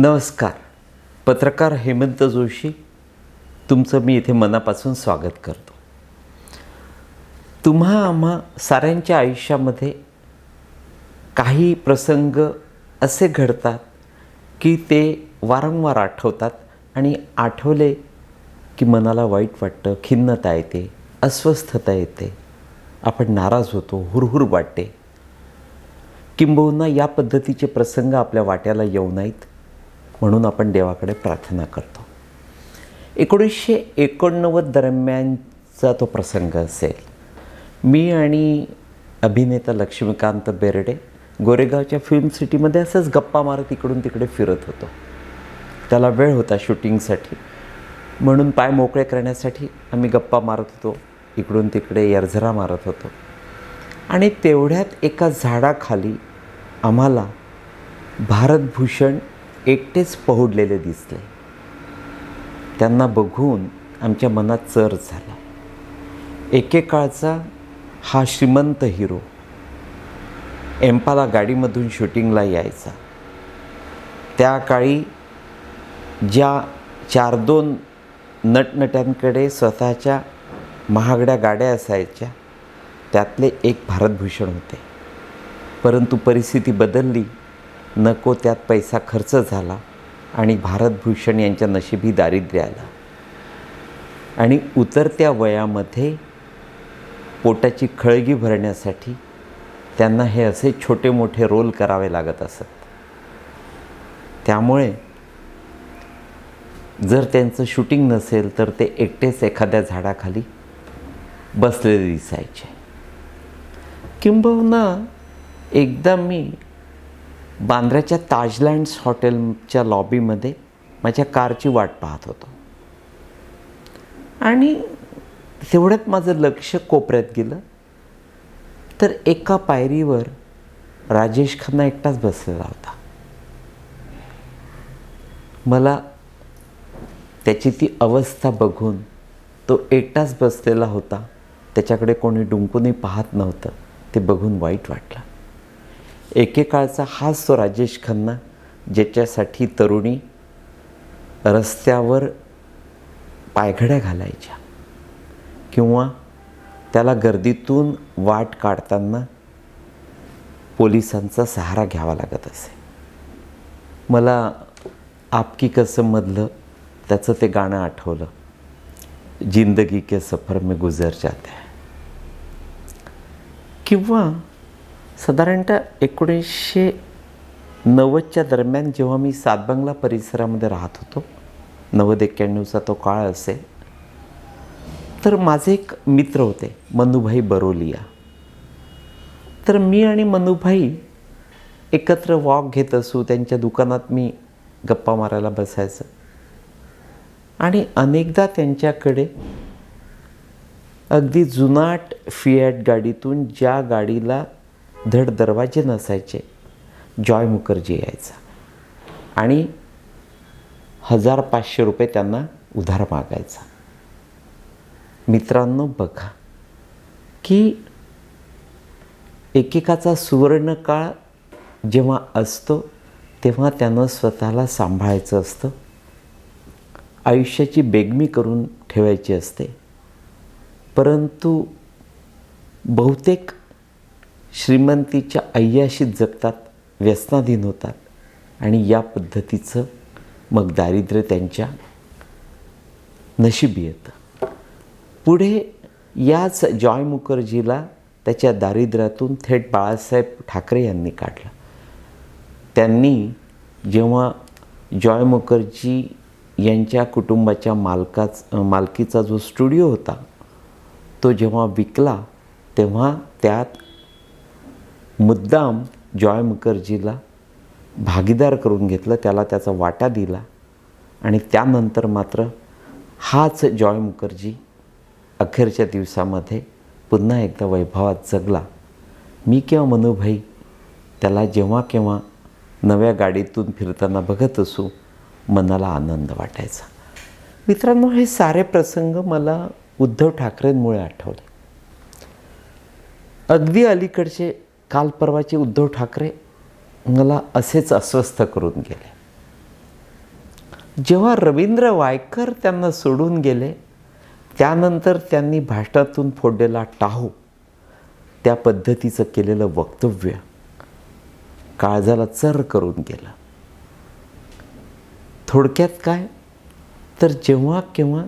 नमस्कार. पत्रकार हेमंत जोशी तुमचं मी इथे मनापासून स्वागत करतो. तुम्हा आम्हा साऱ्यांच्या आयुष्यामध्ये काही प्रसंग असे घडतात की ते वारंवार आठवतात आणि आठवले की मनाला वाईट वाटतं खिन्नता येते अस्वस्थता येते. आपण नाराज होतो हुरहुर वाटते. किंबहुना या पद्धतीचे प्रसंग आपल्या वाट्याला येऊ नाहीत. म्हणून आपण देवाकडे प्रार्थना करतो. एकोणीसशे एकोणनव्वद दरम्यानचा तो प्रसंग असेल. मी आणि अभिनेता लक्ष्मीकांत बेर्डे गोरेगावच्या फिल्म सिटीमध्ये असंच गप्पा मारत इकडून तिकडे फिरत होतो. त्याला वेळ होता शूटिंगसाठी. म्हणून पाय मोकळे करण्यासाठी आम्ही गप्पा मारत होतो. इकडून तिकडे यरझरा मारत होतो. आणि तेवढ्यात एका झाडाखाली आम्हाला भारतभूषण एकटेच पहुडलेले दिसले. त्यांना बघून आमच्या मनात चर झाला. एकेकाळचा हा श्रीमंत हिरो एम्पाला गाडीमधून शूटिंगला यायचा. त्या काळी ज्या चार दोन नटनट्यांकडे स्वतःच्या महागड्या गाड्या असायच्या त्यातले एक भारतभूषण होते. परंतु परिस्थिती बदलली. नको त्यात पैसा खर्च झाला आणि भारतभूषण यांच्या नशिबी दारिद्र्य आलं. आणि उतरत्या वयामध्ये पोटाची खळगी भरण्यासाठी त्यांना हे असे छोटे मोठे रोल करावे लागत असत. त्यामुळे जर त्यांचं शूटिंग नसेल तर ते एकटेच एखाद्या झाडाखाली बसलेले दिसायचे. किंबहुना एकदा मी बांद्र्याच्या ताजलँड्स हॉटेलच्या लॉबीमध्ये माझ्या कारची वाट पाहत होतो. आणि तेवढ्यात माझं लक्ष कोपऱ्यात गेलं. तर एका पायरीवर राजेश खन्ना एकटाच बसलेला होता. मला त्याची ती अवस्था बघून तो एकटाच बसलेला होता. त्याच्याकडे कोणी डुंकूनही पाहत नव्हतं. ते बघून वाईट वाटलं. एकेकाळचा हाच तो राजेश खन्ना ज्याच्यासाठी तरुणी रस्त्यावर पायघड्या घालायच्या किंवा त्याला गर्दीतून वाट काढताना पोलिसांचा सहारा घ्यावा लागत असे. मला आपकी कसममधलं त्याचं ते गाणं आठवलं. जिंदगी के सफर में गुजर जाते किंवा साधारणतः एकोणीसशे नव्वदच्या दरम्यान जेव्हा मी सातबंगला परिसरामध्ये राहत होतो नव्वद एक्क्याण्णवचा तो काळ असेल तर माझे एक मित्र होते मनुभाई बरोलिया. तर मी आणि मनुभाई एकत्र वॉक घेत असू त्यांच्या दुकानात मी गप्पा मारायला बसायचं. आणि अनेकदा त्यांच्याकडे अगदी जुनाट फिॲट गाडीतून ज्या गाडीला धड दरवाजे नसायचे. जॉय मुखर्जी यायचा. आणि हजार पाचशे रुपये त्यांना उधार मागायचा. मित्रांनो बघा की एकेकाचा सुवर्णकाळ जेव्हा असतो तेव्हा त्यानं स्वतःला सांभाळायचं असतं. आयुष्याची बेगमी करून ठेवायची असते. परंतु बहुतेक श्रीमंतीच्या अय्याशीत जगतात व्यसनाधीन होतात आणि या पद्धतीचं मग दारिद्र्य त्यांच्या नशिबी येतं. पुढे याच जॉय मुखर्जीला त्याच्या दारिद्र्यातून थेट बाळासाहेब ठाकरे यांनी काढलं. त्यांनी जेव्हा जॉय मुखर्जी यांच्या कुटुंबाच्या मालकाच मालकीचा जो स्टुडिओ होता तो जेव्हा विकला तेव्हा त्यात मुद्दाम जॉय मुखर्जीला भागीदार करून घेतलं त्याला त्याचा वाटा दिला आणि त्यानंतर मात्र हाच जॉय मुखर्जी अखेरच्या दिवसामध्ये पुन्हा एकदा वैभवात जगला. मी किंवा मनूभाई त्याला जेव्हा केव्हा नव्या गाडीतून फिरताना बघत असू मनाला आनंद वाटायचा. मित्रांनो हे सारे प्रसंग मला उद्धव ठाकरेंमुळे आठवले. अगदी अलीकडचे काल परवाचे उद्धव ठाकरे मला असेच अस्वस्थ करून गेले. जेव्हा रवींद्र वायकर त्यांना सोडून गेले त्यानंतर त्यांनी भाषणातून फोडलेला टाहू त्या पद्धतीचं केलेलं वक्तव्य काळजाला चर करून गेलं. थोडक्यात काय? तर जेव्हा केव्हा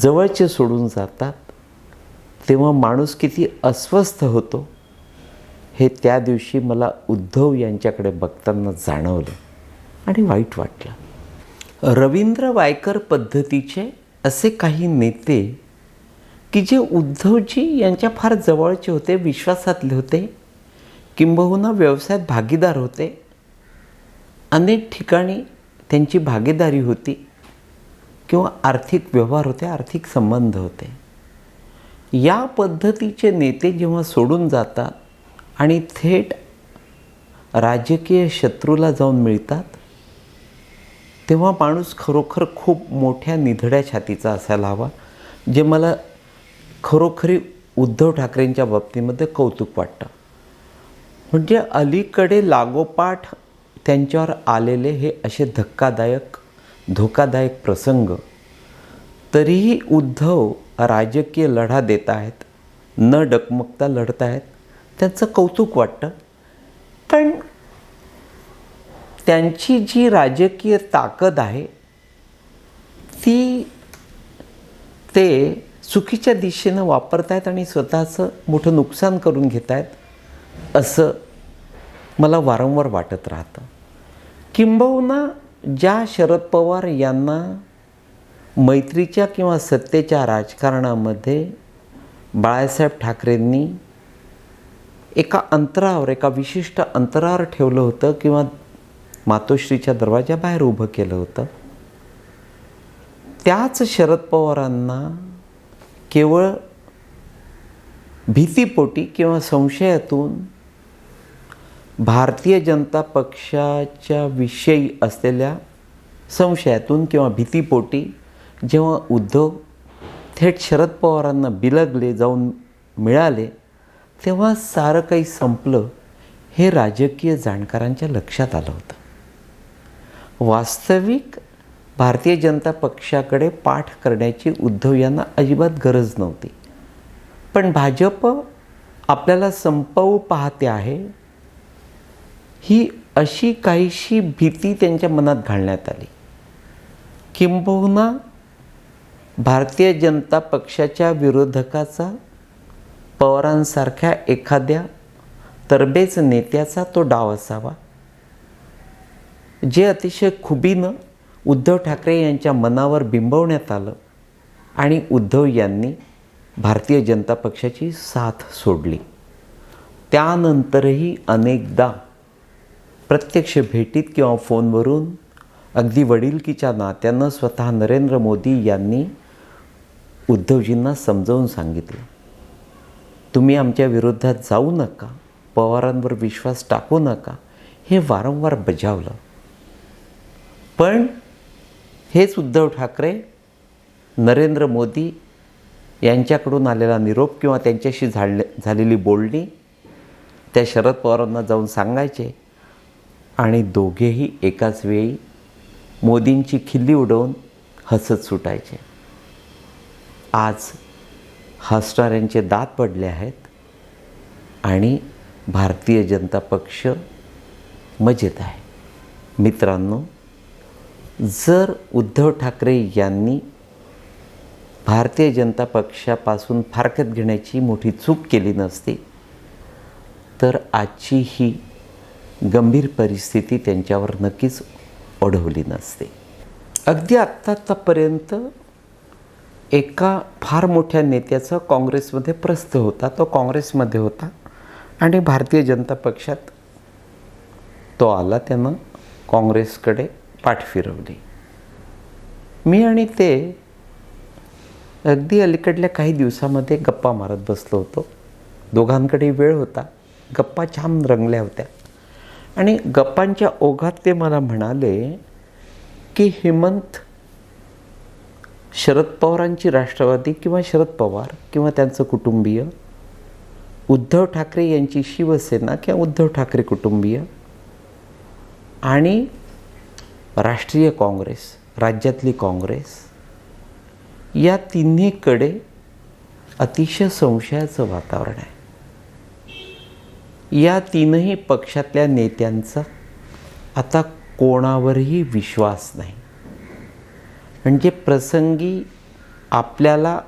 जवळचे सोडून जातात तेव्हा माणूस किती अस्वस्थ होतो हे त्या दिवशी मला उद्धव यांच्याकडे बघताना जाणवलं आणि वाईट वाटलं. रवींद्र वायकर पद्धतीचे असे काही नेते की जे उद्धवजी यांच्या फार जवळचे होते विश्वासातले होते किंबहुना व्यवसायात भागीदार होते अनेक ठिकाणी त्यांची भागीदारी होती किंवा आर्थिक व्यवहार होते आर्थिक संबंध होते. या पद्धतीचे नेते जेव्हा सोडून जातात आणि थेट राजकीय शत्रूला जाऊन मिळतात? तेव्हा माणूस खरोखर खूप मोठ्या निधड्या छातीचा असायला हवा जे मला खरोखरी उद्धव ठाकरेंच्या बाबतीमध्ये कौतुक वाटतं. म्हणजे अलीकडे लागोपाठ त्यांच्यावर आलेले हे असे धक्कादायक धोकादायक प्रसंग तरीही उद्धव राजकीय लढा देत आहेत न डकमकता लढत आहेत त्यांचं कौतुक वाटतं. पण त्यांची जी राजकीय ताकद आहे ती ते चुकीच्या दिशेनं वापरत आहेत आणि स्वतःचं मोठं नुकसान करून घेत आहेत असं मला वारंवार वाटत राहतं. किंबहुना ज्या शरद पवार यांना मैत्रीच्या किंवा सत्तेच्या राजकारणामध्ये बाळासाहेब ठाकरेंनी एका अंतरावर एका विशिष्ट अंतरावर ठेवलं होतं किंवा मातोश्रीच्या दरवाजाबाहेर उभं केलं होतं. त्याच शरद पवारांना केवळ भीतीपोटी किंवा संशयातून भारतीय जनता पक्षाच्या विषयी असलेल्या संशयातून किंवा भीतीपोटी जेव्हा उद्धव थेट शरद पवारांना बिलगले जाऊन मिळाले तेव्हा सारं काही संपलं हे राजकीय जाणकारांच्या लक्षात आलं होतं. वास्तविक भारतीय जनता पक्षाकडे पाठ करण्याची उद्धव यांना अजिबात गरज नव्हती. पण भाजप आपल्याला संपवू पाहते आहे ही अशी काहीशी भीती त्यांच्या मनात घालण्यात आली. किंबहुना भारतीय जनता पक्षाच्या विरोधकाचा पवारांसारख्या एखाद्या तरबेज नेत्याचा तो डाव असावा. जे अतिशय खुबीनं उद्धव ठाकरे यांच्या मनावर बिंबवण्यात आलं आणि उद्धव यांनी भारतीय जनता पक्षाची साथ सोडली. त्यानंतरही अनेकदा प्रत्यक्ष भेटीत किंवा फोनवरून अगदी वडिलकीच्या नात्यानं स्वतः नरेंद्र मोदी यांनी उद्धवजींना समजावून सांगितलं. तुम्ही आमच्या विरोधात जाऊ नका पवारांवर विश्वास टाकू नका हे वारंवार बजावलं. पण हेच उद्धव ठाकरे नरेंद्र मोदी यांच्याकडून आलेला निरोप किंवा त्यांच्याशी झाडले झालेली बोलणी त्या शरद पवारांना जाऊन सांगायचे आणि दोघेही एकाच वेळी मोदींची खिल्ली उडवून हसत सुटायचे. आज हसणाऱ्यांचे दात पडले आहेत आणि भारतीय जनता पक्ष मजेत आहे. मित्रांनो जर उद्धव ठाकरे यांनी भारतीय जनता पक्षापासून फारकत घेण्याची मोठी चूक केली नसती तर आजची ही गंभीर परिस्थिती त्यांच्यावर नक्कीच ओढवली नसते. अगदी आत्ता आत्तापर्यंत एका फार मोठ्या नेत्याचा काँग्रेसमध्ये प्रस्थ होता तो काँग्रेसमध्ये होता. आणि भारतीय जनता पक्षात तो आला त्यानं काँग्रेसकडे पाठ फिरवली. मी आणि ते अगदी अलीकडल्या काही दिवसामध्ये गप्पा मारत बसलो होतो. दोघांकडे वेळ होता. गप्पा छान रंगल्या होत्या. आणि गप्पांच्या ओघात ते मला म्हणाले की हेमंत शरद पवारांची राष्ट्रवादी किंवा शरद पवार किंवा त्यांचं कुटुंबीय उद्धव ठाकरे यांची शिवसेना किंवा उद्धव ठाकरे कुटुंबीय आणि राष्ट्रीय काँग्रेस राज्यातली काँग्रेस या तिन्हीकडे अतिशय संशयाचं वातावरण आहे. या तीनही पक्षातल्या नेत्यांचा आता कोणावरही विश्वास नाही. म्हणजे प्रसंगी आपल्याला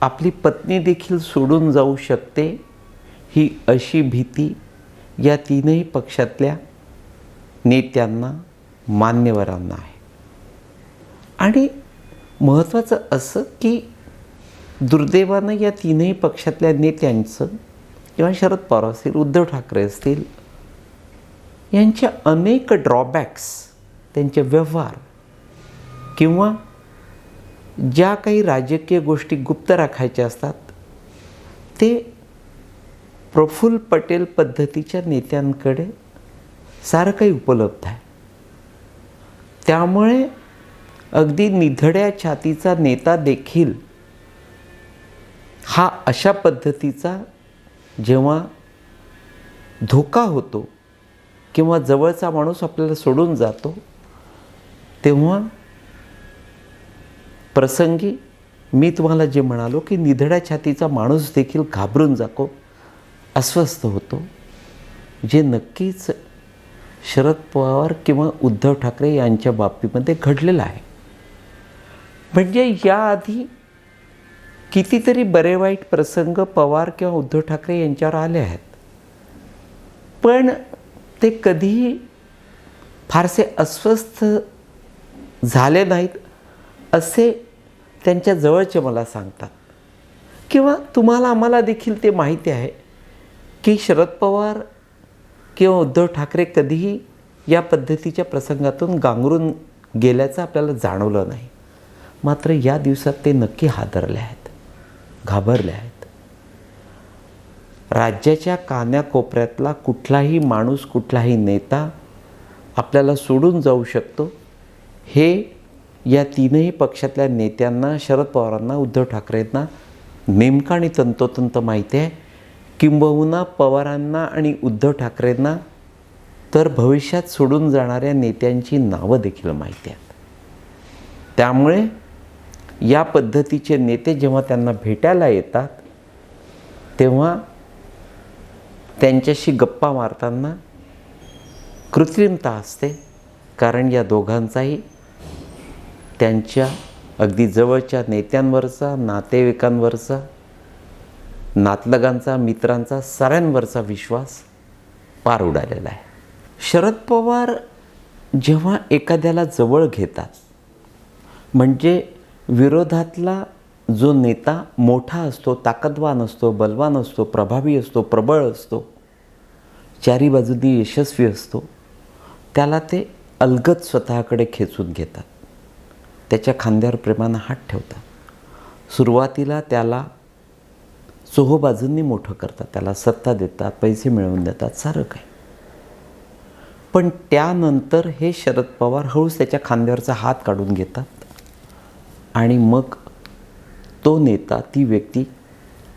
आपली पत्नी देखील सोडून जाऊ शकते ही अशी भीती या तीनही पक्षातल्या नेत्यांना मान्यवरांना आहे. आणि महत्त्वाचं असं की दुर्दैवानं या तीनही पक्षातल्या नेत्यांचं किंवा शरद पवार असतील उद्धव ठाकरे असतील यांच्या अनेक ड्रॉबॅक्स त्यांचे व्यवहार किंवा ज्या काही राजकीय गोष्टी गुप्त राखायच्या असतात ते प्रफुल्ल पटेल पद्धतीच्या नेत्यांकडे सारं काही उपलब्ध आहे. त्यामुळे अगदी निधड्या छातीचा नेता देखील हा अशा पद्धतीचा जेव्हा धोका होतो किंवा जवळचा माणूस आपल्याला सोडून जातो तेव्हा प्रसंगी मी तुम्हाला जे म्हणालो की निधड्या छातीचा माणूस देखील घाबरून जातो अस्वस्थ होतो जे नक्कीच शरद पवार किंवा उद्धव ठाकरे यांच्या बाबतीमध्ये घडलेलं आहे. म्हणजे याआधी कितीतरी बरे वाईट प्रसंग पवार किंवा उद्धव ठाकरे यांच्यावर आले आहेत. पण ते कधीही फारसे अस्वस्थ झाले नाहीत असे त्यांच्या जवळचे मला सांगतात. किंवा तुम्हाला आम्हाला देखील ते माहिती आहे की शरद पवार किंवा उद्धव ठाकरे कधीही या पद्धतीच्या प्रसंगातून गांगरून गेल्याचं आपल्याला जाणवलं नाही. मात्र या दिवसात ते नक्की हादरले आहेत घाबरले आहेत. राज्याच्या कान्याकोपऱ्यातला कुठलाही माणूस कुठलाही नेता आपल्याला सोडून जाऊ शकतो हे या तीनही पक्षातल्या नेत्यांना शरद पवारांना उद्धव ठाकरेंना नेमकं आणि तंतोतंत माहिती आहे. किंबहुना पवारांना आणि उद्धव ठाकरेंना तर भविष्यात सोडून जाणाऱ्या नेत्यांची नावं देखील माहिती आहेत. त्यामुळे या पद्धतीचे नेते जेव्हा त्यांना भेटायला येतात तेव्हा त्यांच्याशी गप्पा मारताना कृत्रिमता असते कारण या दोघांचाही त्यांच्या अगदी जवळच्या नेत्यांवरचा नातेवाईकांवरचा नातलगांचा मित्रांचा साऱ्यांवरचा विश्वास पार उडालेला आहे. शरद पवार जेव्हा एखाद्याला जवळ घेतात म्हणजे विरोधातला जो नेता मोठा असतो ताकदवान असतो बलवान असतो प्रभावी असतो प्रबळ असतो चारी बाजूनी यशस्वी असतो त्याला ते अलगद स्वतःकडे खेचून घेतात. त्याच्या खांद्यावर प्रेमानं हात ठेवतात. सुरुवातीला त्याला चोहोबाजूंनी मोठं करतात. त्याला सत्ता देतात पैसे मिळवून देतात सारं काय. पण त्यानंतर हे शरद पवार हळूच त्याच्या खांद्यावरचा हात काढून घेतात आणि मग तो नेता ती व्यक्ती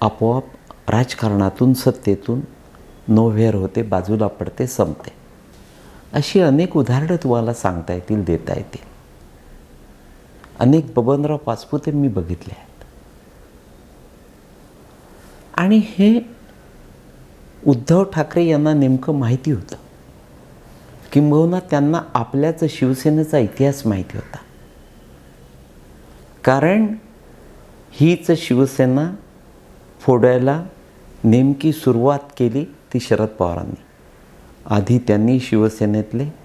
आपोआप राजकारणातून सत्तेतून नोव्हेअर होते बाजूला पडते संपते. अशी अनेक उदाहरणं तुम्हाला सांगता येतील देता येतील. अनेक बबनराव पाचपुते मी बघितले आहेत. आणि हे उद्धव ठाकरे यांना नेमकं माहिती होतं. किंबहुना त्यांना आपल्याच शिवसेनेचा इतिहास माहिती होता. कारण हीच शिवसेना फोडायला नेमकी सुरुवात केली ती शरद पवारांनी. आधी त्यांनी शिवसेनेतले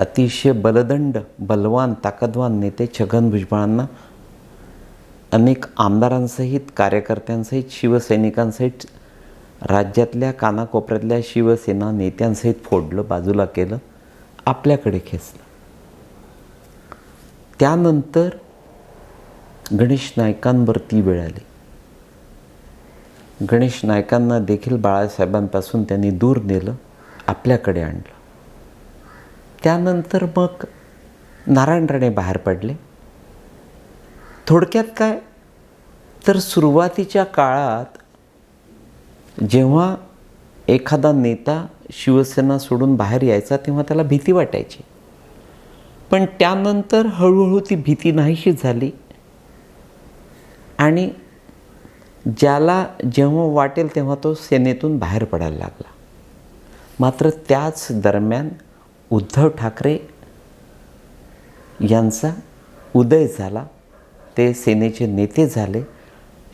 अतिशय बलदंड बलवान ताकदवान नेते छगन भुजबळांना अनेक आमदारांसहित कार्यकर्त्यांसहित शिवसैनिकांसहित राज्यातल्या कानाकोपऱ्यातल्या शिवसेना नेत्यांसहित फोडलं बाजूला केलं आपल्याकडे खेचलं. त्यानंतर गणेश नायकांवरती वेळ आली. गणेश नायकांना देखील बाळासाहेबांपासून त्यांनी दूर नेलं आपल्याकडे आणलं. त्यानंतर मग नारायण राणे बाहेर पडले. थोडक्यात काय? तर सुरुवातीच्या काळात जेव्हा एखादा नेता शिवसेना सोडून बाहेर यायचा तेव्हा त्याला भीती वाटायची. पण त्यानंतर हळूहळू ती भीती नाहीशी झाली. आणि ज्याला जेव्हा वाटेल तेव्हा तो सेनेतून बाहेर पडायला लागला. मात्र त्याच दरम्यान उद्धव ठाकरे यांचा उदय झाला. ते सेनेचे नेते झाले.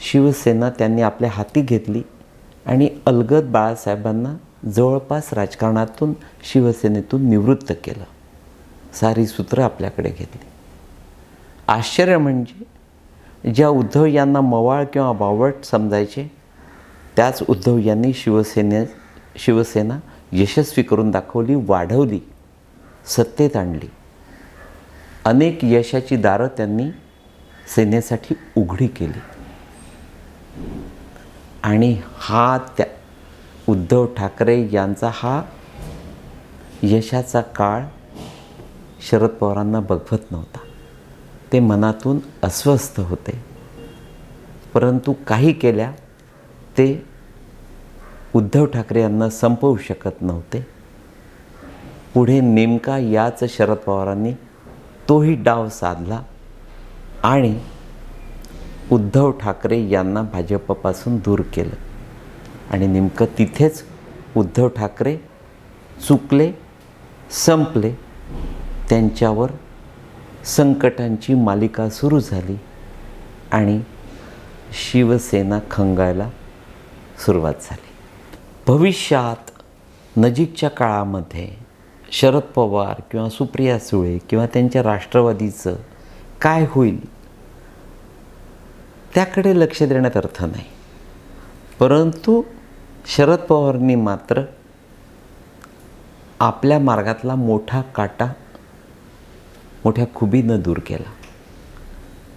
शिवसेना त्यांनी आपल्या हाती घेतली आणि अलगद बाळासाहेबांना जवळपास राजकारणातून शिवसेनेतून निवृत्त केलं. सारी सूत्रं आपल्याकडे घेतली. आश्चर्य म्हणजे ज्या उद्धव यांना मवाळ किंवा बावट समजायचे त्याच उद्धव यांनी शिवसेने शिवसेना यशस्वी करून दाखवली वाढवली. सत्तेत आणली. अनेक यशाची दारं त्यांनी सेनेसाठी उघडी केली. आणि हा त्या उद्धव ठाकरे यांचा हा यशाचा काळ शरद पवारांना बघवत नव्हता. ते मनातून अस्वस्थ होते. परंतु काही केल्या ते उद्धव ठाकरे यांना संपवू शकत नव्हते. पुढे नेमका याच शरद पवारांनी तोही डाव साधला आणि उद्धव ठाकरे यांना भाजपपासून दूर केलं. आणि नेमकं तिथेच उद्धव ठाकरे चुकले संपले त्यांच्यावर संकटांची मालिका सुरू झाली आणि शिवसेना खंगायला सुरुवात झाली. भविष्यात नजीकच्या काळामध्ये शरद पवार किंवा सुप्रिया सुळे किंवा त्यांच्या राष्ट्रवादीचं काय होईल त्याकडे लक्ष देण्यात अर्थ नाही. परंतु शरद पवारांनी मात्र आपल्या मार्गातला मोठा काटा मोठ्या खुबीनं दूर केला.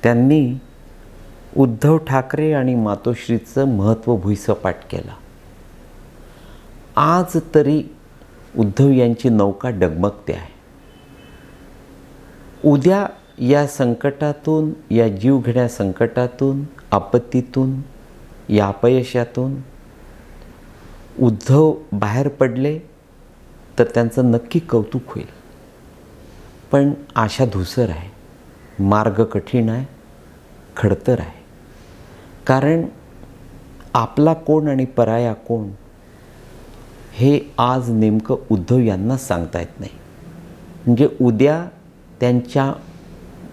त्यांनी उद्धव ठाकरे आणि मातोश्रीचं महत्त्व भुईसपाट केला. आज तरी उद्धव यांची नौका डगमगते आहे. उद्या या संकटातून या जीवघेण्या संकटातून आपत्तीतून या अपयशातून उद्धव बाहेर पडले तर त्यांचं नक्की कौतुक होईल. पण आशा धुसर आहे मार्ग कठीण आहे खडतर आहे. कारण आपला कोण आणि पराया कोण हे आज नेमकं उद्धव यांना सांगता येत नाही. म्हणजे उद्या त्यांच्या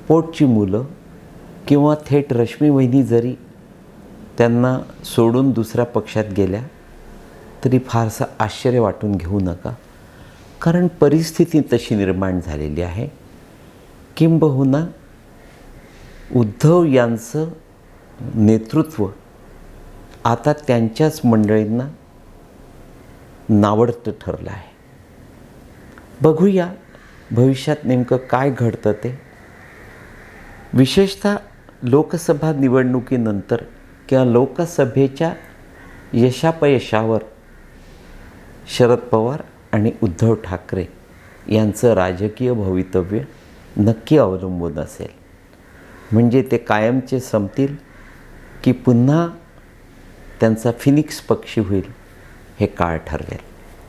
पोटची मुलं किंवा थेट रश्मी वहिनी जरी त्यांना सोडून दुसऱ्या पक्षात गेल्या तरी फारसं आश्चर्य वाटून घेऊ नका. कारण परिस्थिती तशी निर्माण झालेली आहे. किंबहुना उद्धव यांचं नेतृत्व आता त्यांच्याच मंडळींना नावडतं ठरलं आहे. बघूया भविष्यात नेमकं काय घडतं ते. विशेषतः लोकसभा निवडणुकीनंतर किंवा लोकसभेच्या यशापयशावर शरद पवार आणि उद्धव ठाकरे यांचं राजकीय भवितव्य नक्की अवलंबून असेल. म्हणजे ते कायमचे संपतील की पुन्हा त्यांचा फिनिक्स पक्षी होईल. हे काळ ठरवेल.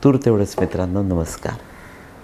तूर तेवढंच मित्रांनो नमस्कार.